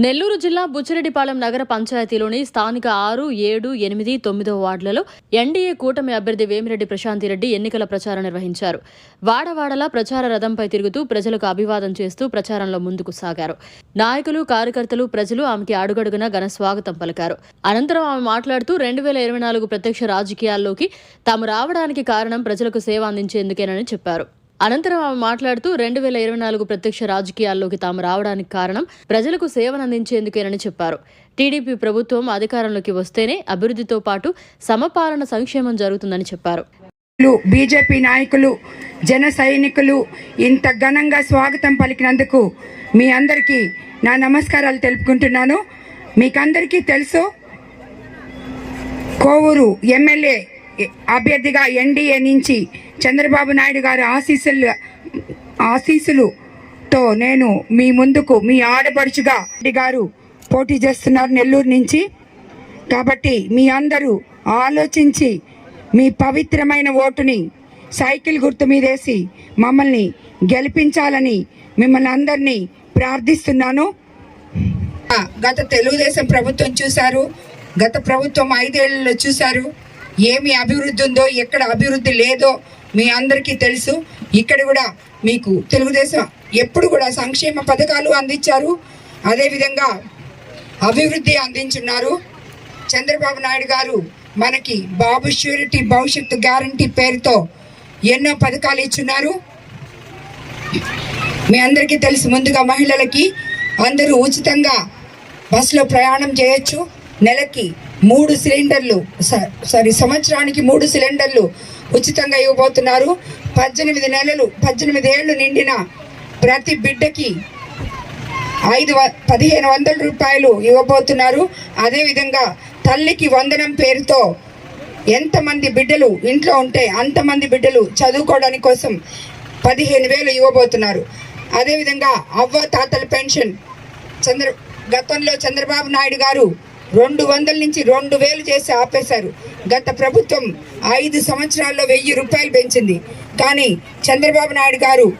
నెల్లూరు జిల్లా బుచ్చిరెడ్డిపాలెం నగర పంచాయతీలోని స్థానిక ఆరు ఏడు ఎనిమిది తొమ్మిదో వార్డులలో ఎన్డీఏ కూటమి అభ్యర్థి వేమిరెడ్డి ప్రశాంతిరెడ్డి ఎన్నికల ప్రచారం నిర్వహించారు. వాడవాడలా ప్రచార రథంపై తిరుగుతూ ప్రజలకు అభివాదం చేస్తూ ప్రచారంలో ముందుకు సాగారు. నాయకులు కార్యకర్తలు ప్రజలు ఆమెకి అడుగడుగున ఘన స్వాగతం పలికారు. అనంతరం ఆమె మాట్లాడుతూ రెండు వేల ఇరవై నాలుగు ప్రత్యక్ష రాజకీయాల్లోకి తాము రావడానికి కారణం ప్రజలకు సేవ అందించేందుకేనని చెప్పారు. అనంతరం ఆమె మాట్లాడుతూ రెండు వేల ఇరవై నాలుగు ప్రత్యక్ష రాజకీయాల్లోకి తాము రావడానికి కారణం ప్రజలకు సేవనందించేందుకేనని చెప్పారు. టీడీపీ ప్రభుత్వం అధికారంలోకి వస్తేనే అభివృద్ధితో పాటు సమపాలన సంక్షేమం జరుగుతుందని చెప్పారు. బీజేపీ నాయకులు జన సైనికులు ఇంత ఘనంగా స్వాగతం పలికినందుకు మీ అందరికీ నా నమస్కారాలు తెలుపుకుంటున్నాను. మీకందరికీ తెలుసు కోవూరు ఎమ్మెల్యే అభ్యర్థిగా ఎన్డీఏ నుంచి చంద్రబాబు నాయుడు గారి ఆశీస్సులు ఆశీస్సులుతో నేను మీ ముందుకు మీ ఆడపడుచుగా రెడ్డి గారు పోటీ చేస్తున్నారు నెల్లూరు నుంచి. కాబట్టి మీ అందరూ ఆలోచించి మీ పవిత్రమైన ఓటుని సైకిల్ గుర్తు మీదేసి మమ్మల్ని గెలిపించాలని మిమ్మల్ని అందరినీ ప్రార్థిస్తున్నాను. గత తెలుగుదేశం ప్రభుత్వం చూశారు గత ప్రభుత్వం ఐదేళ్ళలో చూశారు. ఏమి అభివృద్ధి ఉందో ఎక్కడ అభివృద్ధి లేదో మీ అందరికీ తెలుసు. ఇక్కడ కూడా మీకు తెలుగుదేశం ఎప్పుడు కూడా సంక్షేమ పథకాలు అందించారు. అదేవిధంగా అభివృద్ధి అందించున్నారు. చంద్రబాబు నాయుడు గారు మనకి బాబు ష్యూరిటీ భవిష్యత్తు గ్యారంటీ పేరుతో ఎన్నో పథకాలు ఇచ్చున్నారు. మీ అందరికీ తెలుసు ముందుగా మహిళలకి అందరూ ఉచితంగా బస్సులో ప్రయాణం చేయొచ్చు. నెలకి మూడు సిలిండర్లు స- సారీ సంవత్సరానికి మూడు సిలిండర్లు ఉచితంగా ఇవ్వబోతున్నారు. పద్దెనిమిది నెలలు పద్దెనిమిది ఏళ్ళు నిండిన ప్రతి బిడ్డకి ఐదు పదిహేను వందల రూపాయలు ఇవ్వబోతున్నారు. అదేవిధంగా తల్లికి వందనం పేరుతో ఎంతమంది బిడ్డలు ఇంట్లో ఉంటే అంతమంది బిడ్డలు చదువుకోవడానికి కోసం పదిహేను వేలు ఇవ్వబోతున్నారు. అదేవిధంగా అవ్వ తాతల పెన్షన్ చంద్ర గతంలో చంద్రబాబు నాయుడు గారు రెండు వందల నుంచి రెండు వేలు చేసి ఆపేశారు. గత ప్రభుత్వం ఐదు సంవత్సరాల్లో వెయ్యి రూపాయలు పెంచింది. కానీ చంద్రబాబు నాయుడు గారు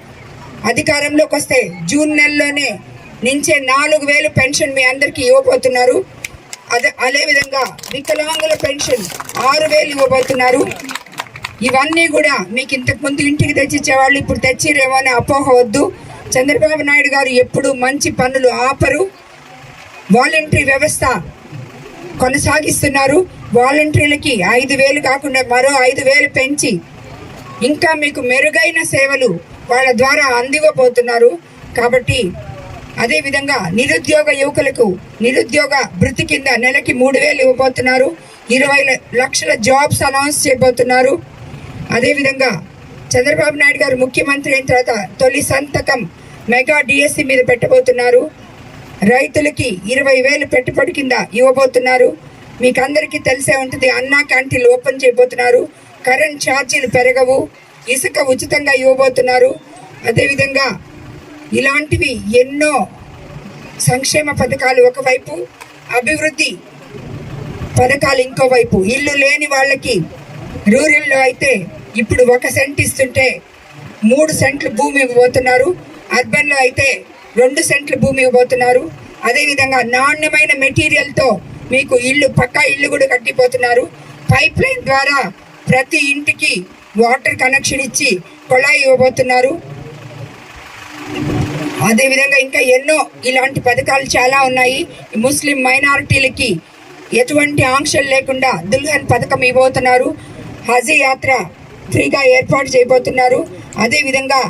అధికారంలోకి వస్తే జూన్ నెలలోనే నుంచే నాలుగు వేలు పెన్షన్ మీ అందరికీ ఇవ్వబోతున్నారు. అదే అదేవిధంగా వికలాంగుల పెన్షన్ ఆరు వేలు ఇవ్వబోతున్నారు. ఇవన్నీ కూడా మీకు ఇంతకుముందు ఇంటికి తెచ్చిచ్చేవాళ్ళు ఇప్పుడు తెచ్చిరేమో అని అపోహ వద్దు. చంద్రబాబు నాయుడు గారు ఎప్పుడు మంచి పనులు ఆపరు. వాలంటరీ వ్యవస్థ కొనసాగిస్తున్నారు. వాలంటీర్లకి ఐదు వేలు కాకుండా మరో ఐదు వేలు పెంచి ఇంకా మీకు మెరుగైన సేవలు వాళ్ళ ద్వారా అందివ్వబోతున్నారు. కాబట్టి అదేవిధంగా నిరుద్యోగ యువకులకు నిరుద్యోగ భృతి కింద నెలకి మూడు వేలు ఇవ్వబోతున్నారు. ఇరవై లక్షల జాబ్స్ అనౌన్స్ చేయబోతున్నారు. అదేవిధంగా చంద్రబాబు నాయుడు గారు ముఖ్యమంత్రి అయిన తర్వాత తొలి సంతకం మెగా డిఎస్సి మీద పెట్టబోతున్నారు. రైతులకి ఇరవై వేలు పెట్టుబడి కింద ఇవ్వబోతున్నారు. మీకు అందరికీ తెలిసే ఉంటుంది అన్నా క్యాంటీన్లు ఓపెన్ చేయబోతున్నారు. కరెంట్ ఛార్జీలు పెరగవు. ఇసుక ఉచితంగా ఇవ్వబోతున్నారు. అదేవిధంగా ఇలాంటివి ఎన్నో సంక్షేమ పథకాలు ఒకవైపు అభివృద్ధి పథకాలు ఇంకోవైపు. ఇల్లు లేని వాళ్ళకి రూరల్లో అయితే ఇప్పుడు ఒక సెంట్ ఇస్తుంటే మూడు సెంట్లు భూమి ఇవ్వబోతున్నారు. అర్బన్లో అయితే రెండు సెంట్ల భూమి ఇవ్వబోతున్నారు. అదేవిధంగా నాణ్యమైన మెటీరియల్తో మీకు ఇల్లు పక్కా ఇల్లు కూడా కట్టిపోతున్నారు. పైప్ లైన్ ద్వారా ప్రతి ఇంటికి వాటర్ కనెక్షన్ ఇచ్చి కొళాయి ఇవ్వబోతున్నారు. అదేవిధంగా ఇంకా ఎన్నో ఇలాంటి పథకాలు చాలా ఉన్నాయి. ముస్లిం మైనారిటీలకి ఎటువంటి ఆంక్షలు లేకుండా దుల్హన్ పథకం ఇవ్వబోతున్నారు. హజ్ యాత్ర ఫ్రీగా ఏర్పాటు చేయబోతున్నారు. అదేవిధంగా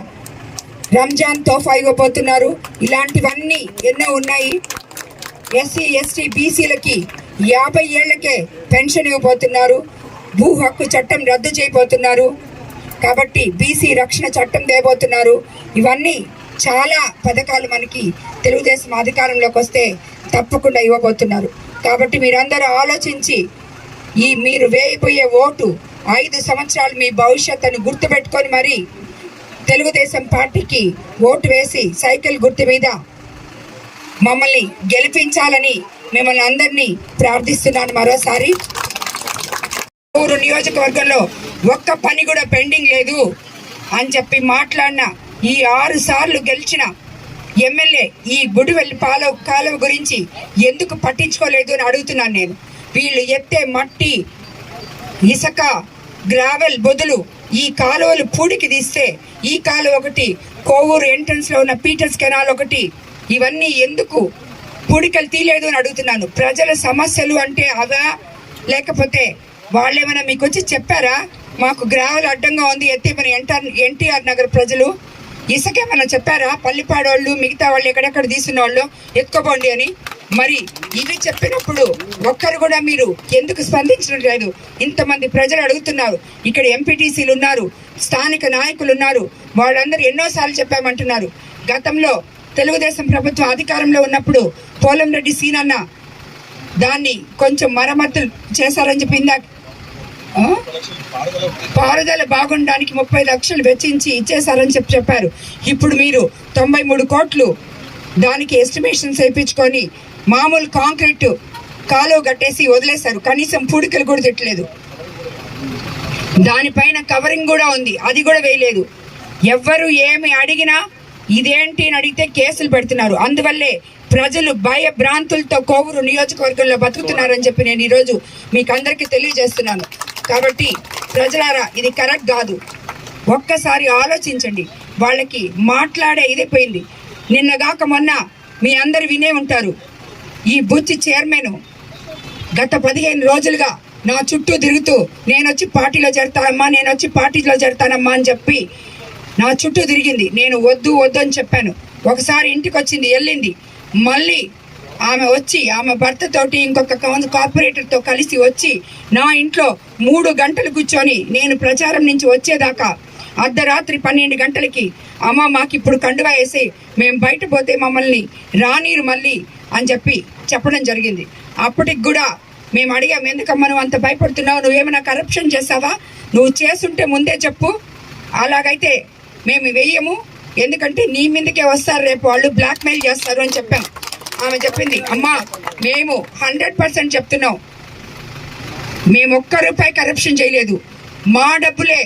రంజాన్ తోఫా ఇవ్వబోతున్నారు ఇలాంటివన్నీ ఎన్నో ఉన్నాయి. ఎస్సీ ఎస్టీ బీసీలకి యాభై ఏళ్ళకే పెన్షన్ ఇవ్వబోతున్నారు. భూ హక్కు చట్టం రద్దు చేయబోతున్నారు. కాబట్టి బీసీ రక్షణ చట్టం తేబోతున్నారు. ఇవన్నీ చాలా పథకాలు మనకి తెలుగుదేశం అధికారంలోకి వస్తే తప్పకుండా ఇవ్వబోతున్నారు. కాబట్టి మీరందరూ ఆలోచించి ఈ మీరు వేయబోయే ఓటు ఐదు సంవత్సరాలు మీ భవిష్యత్తును గుర్తుపెట్టుకొని మరి తెలుగుదేశం పార్టీకి ఓటు వేసి సైకిల్ గుర్తు మీద మమ్మల్ని గెలిపించాలని మిమ్మల్ని అందరినీ ప్రార్థిస్తున్నాను మరోసారి. ఊరు నియోజకవర్గంలో ఒక్క పని కూడా పెండింగ్ లేదు అని చెప్పి మాట్లాడిన ఈ ఆరు సార్లు గెలిచిన ఎమ్మెల్యే ఈ గుడివెల్లి పాలవ కాలువ గురించి ఎందుకు పట్టించుకోలేదు అని అడుగుతున్నాను నేను. వీళ్ళు ఎత్తే మట్టి ఇసుక గ్రావెల్ బొదులు ఈ కాలువలు పూడికి తీస్తే ఈ కాలువ ఒకటి కోవూరు ఎంట్రన్స్లో ఉన్న పీటర్స్ కెనాల్ ఒకటి ఇవన్నీ ఎందుకు పూడికలు తీయలేదు అని అడుగుతున్నాను. ప్రజల సమస్యలు అంటే అవా? లేకపోతే వాళ్ళేమైనా మీకు వచ్చి చెప్పారా? మాకు గ్రావెల్ అడ్డంగా ఉంది ఎత్తి మన ఎన్టీఆర్ ఎన్టీఆర్ నగర్ ప్రజలు. ఇసుకేమన్నా చెప్పారా? పల్లిపాడోళ్ళు మిగతా వాళ్ళు ఎక్కడెక్కడ తీసిన వాళ్ళు? ఎత్తుకోపోండి అని. మరి ఇవి చెప్పినప్పుడు ఒక్కరు కూడా మీరు ఎందుకు స్పందించడం లేదు? ఇంతమంది ప్రజలు అడుగుతున్నారు. ఇక్కడ ఎంపీటీసీలు ఉన్నారు స్థానిక నాయకులు ఉన్నారు. వాళ్ళందరూ ఎన్నోసార్లు చెప్పామంటున్నారు. గతంలో తెలుగుదేశం ప్రభుత్వం అధికారంలో ఉన్నప్పుడు పోలంరెడ్డి సీనన్న దాన్ని కొంచెం మరమ్మతులు చేశారని చెప్పి ఇందాక పారుదల బాగుండడానికి ముప్పై లక్షలు వెచ్చించి ఇచ్చేశారని చెప్పి చెప్పారు. ఇప్పుడు మీరు తొంభై మూడు కోట్లు దానికి ఎస్టిమేషన్స్ వేయించుకొని మామూలు కాంక్రీట్ కాలువ కట్టేసి వదిలేశారు. కనీసం పూడికలు కూడా తిట్టలేదు. దానిపైన కవరింగ్ కూడా ఉంది. అది కూడా వేయలేదు. ఎవ్వరు ఏమి అడిగినా ఇదేంటి అని అడిగితే కేసులు పెడుతున్నారు. అందువల్లే ప్రజలు భయ భ్రాంతులతో కోవూరు నియోజకవర్గంలో బతుకుతున్నారని చెప్పి నేను ఈరోజు మీకు అందరికీ తెలియజేస్తున్నాను. కాబట్టి ప్రజలారా ఇది కరెక్ట్ కాదు. ఒక్కసారి ఆలోచించండి. వాళ్ళకి మాట్లాడే ఇదైపోయింది నిన్నగాక మొన్న మీ అందరు వినే ఉంటారు. ఈ బుచ్చి చైర్మన్ గత పదిహేను రోజులుగా నా చుట్టూ తిరుగుతూ నేను వచ్చి పార్టీలో చేరతానమ్మా నేను వచ్చి పార్టీలో చేరతానమ్మా అని చెప్పి నా చుట్టూ తిరిగింది. నేను వద్దు వద్దు అని చెప్పాను. ఒకసారి ఇంటికి వచ్చింది వెళ్ళింది. మళ్ళీ ఆమె వచ్చి ఆమె భర్తతోటి ఇంకొక కౌన్- కార్పొరేటర్తో కలిసి వచ్చి నా ఇంట్లో మూడు గంటలు కూర్చొని నేను ప్రచారం నుంచి వచ్చేదాకా అర్ధరాత్రి పన్నెండు గంటలకి అమ్మ మాకు ఇప్పుడు కండువా వేసి మేము బయట పోతే మమ్మల్ని రానీరు మళ్ళీ అని చెప్పి చెప్పడం జరిగింది. అప్పటికి కూడా మేము అడిగాం ఎందుకమ్మా నువ్వు అంత భయపడుతున్నావు? నువ్వేమైనా కరప్షన్ చేసావా నువ్వు చేస్తుంటే ముందే చెప్పు. అలాగైతే మేము వెయ్యము. ఎందుకంటే నీ మీదకే వస్తారు రేపు వాళ్ళు బ్లాక్మెయిల్ చేస్తారు అని చెప్పాం. ఆమె చెప్పింది అమ్మా మేము హండ్రెడ్ పర్సెంట్ చెప్తున్నాం. మేము ఒక్క రూపాయి కరప్షన్ చేయలేదు. మా డబ్బులే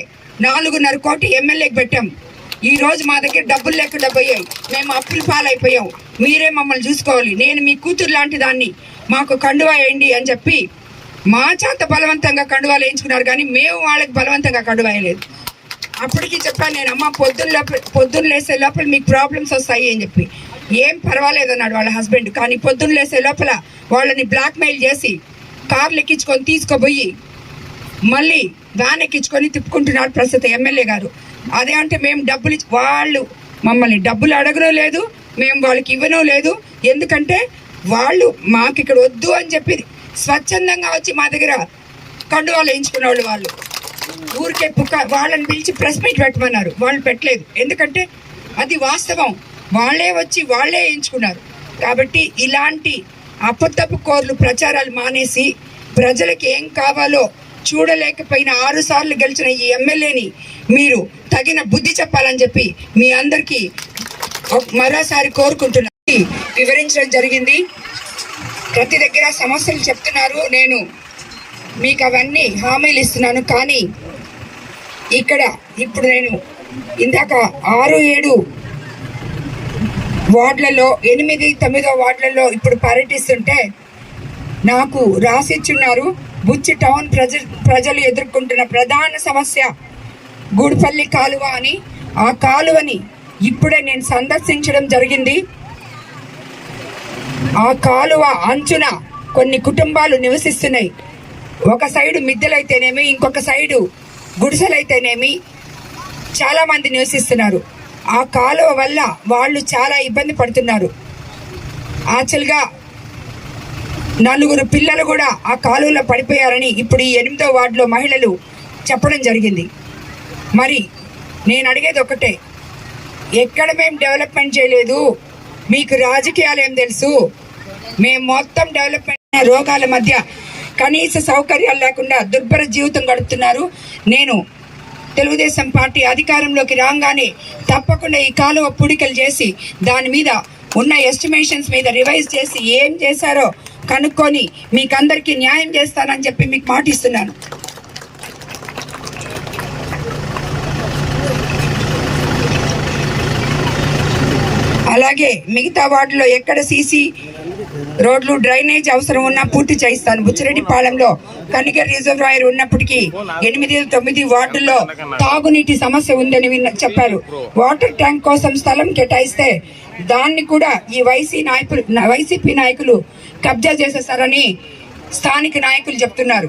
నాలుగున్నర కోటి ఎమ్మెల్యేకి పెట్టాం. ఈ రోజు మా దగ్గర డబ్బులు లేకుండా పోయాయి. మేము అప్పులు పాలైపోయాం. మీరే మమ్మల్ని చూసుకోవాలి. నేను మీ కూతురు లాంటి దాన్ని మాకు కండువా వేయండి అని చెప్పి మా చేత బలవంతంగా కండువాలు వేయించుకున్నారు కానీ మేము వాళ్ళకి బలవంతంగా కండువా వేయలేదు. అప్పటికి చెప్పాను నేను అమ్మ పొద్దున్న లోపల పొద్దున్న లేసే లోపల మీకు ప్రాబ్లమ్స్ వస్తాయి అని చెప్పి. ఏం పర్వాలేదు అన్నాడు వాళ్ళ హస్బెండ్. కానీ పొద్దున్న లేసే లోపల వాళ్ళని బ్లాక్మెయిల్ చేసి కార్లు ఎక్కించుకొని తీసుకుపోయి మళ్ళీ వ్యాన్ ఎక్కించుకొని తిప్పుకుంటున్నారు ప్రస్తుత ఎమ్మెల్యే గారు. అదే అంటే మేము డబ్బులు ఇచ్చి- వాళ్ళు మమ్మల్ని డబ్బులు అడగడం లేదు మేము వాళ్ళకి ఇవ్వడం లేదు. ఎందుకంటే వాళ్ళు మాకు ఇక్కడ వద్దు అని చెప్పి స్వచ్ఛందంగా వచ్చి మా దగ్గర కండువాలు వేయించుకున్న వాళ్ళు. వాళ్ళు ఊరికే పుక్క వాళ్ళని పిలిచి ప్రెస్ మీట్ పెట్టమన్నారు. వాళ్ళు పెట్టలేదు. ఎందుకంటే అది వాస్తవం. వాళ్ళే వచ్చి వాళ్ళే ఎంచుకున్నారు. కాబట్టి ఇలాంటి అప్పతప్పు కోర్లు ప్రచారాలు మానేసి ప్రజలకు ఏం కావాలో చూడలేకపోయిన ఆరు సార్లు గెలిచిన ఈ ఎమ్మెల్యేని మీరు తగిన బుద్ధి చెప్పాలని చెప్పి మీ అందరికీ ఒక- మరోసారి కోరుకుంటున్నా. వివరించడం జరిగింది. ప్రతి దగ్గర సమస్యలు చెప్తున్నారు. నేను మీకు అవన్నీ హామీలు ఇస్తున్నాను. కానీ ఇక్కడ ఇప్పుడు నేను ఇందాక ఆరు ఏడు వార్డులలో ఎనిమిది తొమ్మిదో వార్డులలో ఇప్పుడు పర్యటిస్తుంటే నాకు రాసిచ్చున్నారు బుచ్చి టౌన్ ప్రజ ప్రజలు ఎదుర్కొంటున్న ప్రధాన సమస్య గూడిపల్లి కాలువ అని. ఆ కాలువని ఇప్పుడే నేను సందర్శించడం జరిగింది. ఆ కాలువ అంచున కొన్ని కుటుంబాలు నివసిస్తున్నాయి. ఒక సైడు మిద్దెలైతేనేమి ఇంకొక సైడు గుడిసెలైతేనేమి చాలామంది నివసిస్తున్నారు. ఆ కాలువ వల్ల వాళ్ళు చాలా ఇబ్బంది పడుతున్నారు. యాక్చువల్గా నలుగురు పిల్లలు కూడా ఆ కాలువలో పడిపోయారని ఇప్పుడు ఈ ఎనిమిదో వార్డులో మహిళలు చెప్పడం జరిగింది. మరి నేను అడిగేది ఒకటే ఎక్కడ మేము డెవలప్మెంట్ చేయలేదు? మీకు రాజకీయాలు ఏం తెలుసు? మేము మొత్తం డెవలప్మెంట్ రోగాల మధ్య కనీస సౌకర్యాలు లేకుండా దుర్భర జీవితం గడుపుతున్నారు. నేను తెలుగుదేశం పార్టీ అధికారంలోకి రాగానే తప్పకుండా ఈ కాలువ పుడికలు చేసి దాని మీద ఉన్న ఎస్టిమేషన్స్ మీద రివైజ్ చేసి ఏం చేశారో కనుక్కొని మీకు అందరికీ న్యాయం చేస్తానని చెప్పి మీకు మాటిస్తున్నాను. అలాగే మిగతా వార్డులో ఎక్కడ సీసీ రోడ్లు డ్రైనేజ్ అవసరం ఉన్నా పూర్తి చేయిస్తాను. బుచ్చిరెడ్డిపాలెంలో కనిగర్ రిజర్వాయర్ ఉన్నప్పటికీ ఎనిమిది తొమ్మిది వార్డుల్లో తాగునీటి సమస్య ఉందని చెప్పారు. వాటర్ ట్యాంక్ కోసం స్థలం కేటాయిస్తే దాన్ని కూడా ఈ వైసీ నాయకులు వైసీపీ నాయకులు కబ్జా చేసేస్తారని స్థానిక నాయకులు చెప్తున్నారు.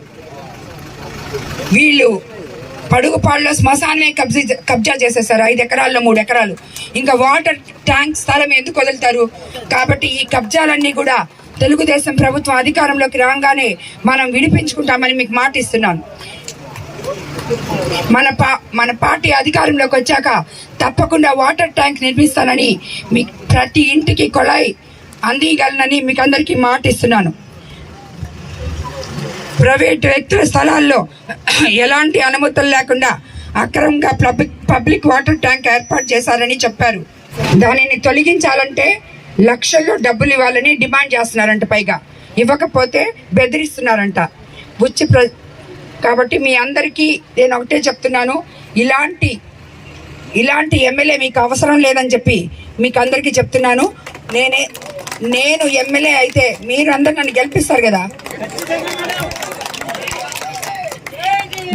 వీళ్ళు పడుగుపాడులో శ్మశానమే కబ్జా కబ్జా చేసేసారు ఐదు ఎకరాల్లో మూడు ఎకరాలు. ఇంకా వాటర్ ట్యాంక్ స్థలం ఎందుకు వదులుతారు? కాబట్టి ఈ కబ్జాలన్నీ కూడా తెలుగుదేశం ప్రభుత్వం అధికారంలోకి రాగానే మనం విడిపించుకుంటామని మీకు మాట ఇస్తున్నాను. మన పా మన పార్టీ అధికారంలోకి వచ్చాక తప్పకుండా వాటర్ ట్యాంక్ నిర్మిస్తానని మీ ప్రతి ఇంటికి కొళాయి అందియగలనని మీకు అందరికీ మాట ఇస్తున్నాను. ప్రైవేట్ వ్యక్తుల స్థలాల్లో ఎలాంటి అనుమతులు లేకుండా అక్రమంగా పబ్లిక్ పబ్లిక్ వాటర్ ట్యాంక్ ఏర్పాటు చేశారని చెప్పారు. దానిని తొలగించాలంటే లక్షల్లో డబ్బులు ఇవ్వాలని డిమాండ్ చేస్తున్నారంట పైగా. ఇవ్వకపోతే బెదిరిస్తున్నారంట. బుచ్చి ప్ర కాబట్టి మీ అందరికీ నేను ఒకటే చెప్తున్నాను. ఇలాంటి ఇలాంటి ఎమ్మెల్యే మీకు అవసరం లేదని చెప్పి మీకు అందరికీ చెప్తున్నాను. నేనే నేను ఎమ్మెల్యే అయితే మీరు అందరు నన్ను గెలిపిస్తారు కదా?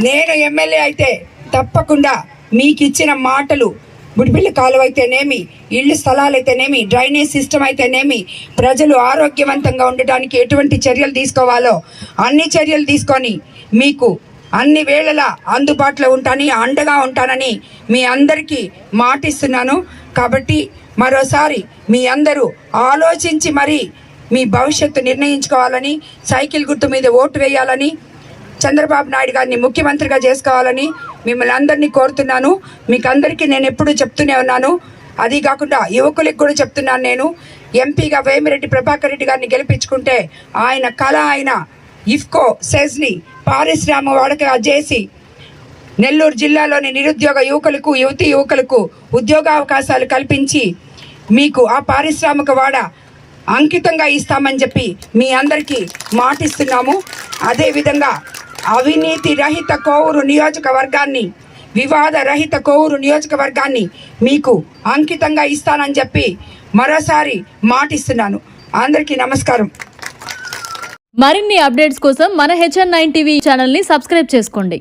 నేను ఎమ్మెల్యే అయితే తప్పకుండా మీకు ఇచ్చిన మాటలు బుడిపిల్లి కాలువ అయితేనేమి ఇళ్ళు స్థలాలు అయితేనేమి డ్రైనేజ్ సిస్టమ్ అయితేనేమి ప్రజలు ఆరోగ్యవంతంగా ఉండడానికి ఎటువంటి చర్యలు తీసుకోవాలో అన్ని చర్యలు తీసుకొని మీకు అన్ని వేళలా అందుబాటులో ఉంటాను అండగా ఉంటానని మీ అందరికీ మాటిస్తున్నాను. కాబట్టి మరోసారి మీ అందరూ ఆలోచించి మరి మీ భవిష్యత్తు నిర్ణయించుకోవాలని సైకిల్ గుర్తు మీద ఓటు వేయాలని చంద్రబాబు నాయుడు గారిని ముఖ్యమంత్రిగా చేసుకోవాలని మిమ్మల్ని అందరినీ కోరుతున్నాను. మీకు అందరికీ నేను ఎప్పుడూ చెప్తూనే ఉన్నాను. అది కాకుండా యువకులకు కూడా చెప్తున్నాను నేను. ఎంపీగా వేమిరెడ్డి ప్రభాకర్ రెడ్డి గారిని గెలిపించుకుంటే ఆయన కళ ఆయన ఇఫ్కో సెజ్ని పారిశ్రామ వాడక చేసి నెల్లూరు జిల్లాలోని నిరుద్యోగ యువకులకు యువతి యువకులకు ఉద్యోగావకాశాలు కల్పించి మీకు ఆ పారిశ్రామిక వాడ అంకితంగా ఇస్తామని చెప్పి మీ అందరికీ మాటిస్తున్నాము. అదేవిధంగా అవినీతి రహిత కోవూరు నియోజకవర్గాన్ని వివాద రహిత కోవూరు నియోజకవర్గాన్ని మీకు అంకితంగా ఇస్తానని చెప్పి మరోసారి మాటిస్తున్నాను. అందరికీ నమస్కారం. మరిన్ని అప్డేట్స్ కోసం మన హెచ్ఎన్ నైన్ టీవీ ఛానల్ని సబ్స్క్రైబ్ చేసుకోండి.